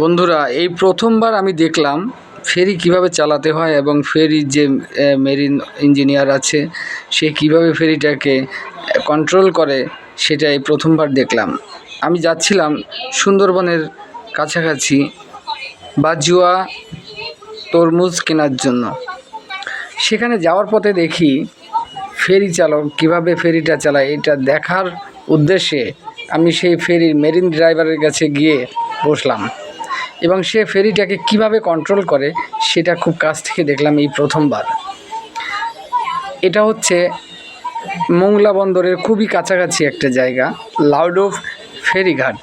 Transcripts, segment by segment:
বন্ধুরা, এই প্রথমবার আমি দেখলাম ফেরি কীভাবে চালাতে হয় এবং ফেরির যে মেরিন ইঞ্জিনিয়ার আছে, সে কীভাবে ফেরিটাকে কন্ট্রোল করে, সেটা এই প্রথমবার দেখলাম। আমি যাচ্ছিলাম সুন্দরবনের কাছাকাছি বাজুয়া তরমুজ কেনার জন্য। সেখানে যাওয়ার পথে দেখি ফেরি চালক কীভাবে ফেরিটা চালায়, এটা দেখার উদ্দেশ্যে আমি সেই ফেরির মেরিন ড্রাইভারের কাছে গিয়ে বসলাম। এবং সে ফেরিটাকে কীভাবে কন্ট্রোল করে, সেটা খুব কাছ থেকে দেখলাম এই প্রথমবার। এটা হচ্ছে মোংলা বন্দরের খুবই কাছাকাছি একটা জায়গা, লাউডোভ ফেরিঘাট।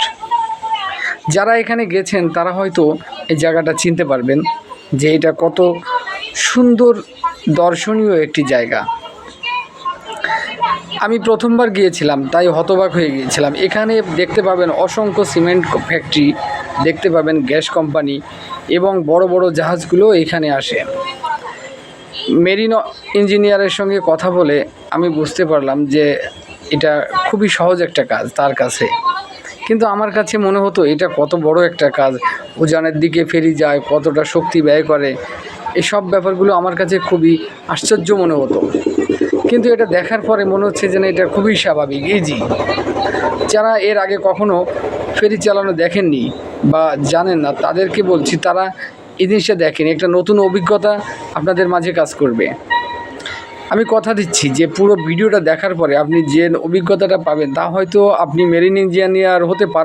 যারা এখানে গেছেন, তারা হয়তো এই জায়গাটা চিনতে পারবেন যে এটা কত সুন্দর দর্শনীয় একটি জায়গা। আমি প্রথমবার গিয়েছিলাম, তাই হতবাক হয়ে গিয়েছিলাম। এখানে দেখতে পাবেন অসংখ্য সিমেন্ট ফ্যাক্টরি দেখতে পাবেন গ্যাস কোম্পানি এবং বড় বড় জাহাজগুলো এখানে আসে। মেরিন ইঞ্জিনিয়ারের সঙ্গে কথা বলে আমি বুঝতে পারলাম যে এটা খুবই সহজ একটা কাজ তার কাছে। কিন্তু আমার কাছে মনে হতো এটা কত বড় একটা কাজ, উজানের দিকে ফেরি যায়, কতটা শক্তি ব্যয় করে। এসব ব্যাপারগুলো আমার কাছে খুবই আশ্চর্য মনে হতো। কিন্তু এটা দেখার পরে মনে হচ্ছে যেন এটা খুবই স্বাভাবিক। ইজি যারা এর আগে কখনো ফেরি চালানো দেখেননি বা জানেন না, তাদেরকে বলছি, তারা এই জিনিসটা দেখেন, একটা নতুন অভিজ্ঞতা আপনাদের মাঝে কাজ করবে। আমি কথা দিচ্ছি যে পুরো ভিডিওটা দেখার পরে আপনি যে অভিজ্ঞতাটা পাবেন তা হয়তো আপনি মেরিন ইঞ্জিনিয়ার হতে পারেন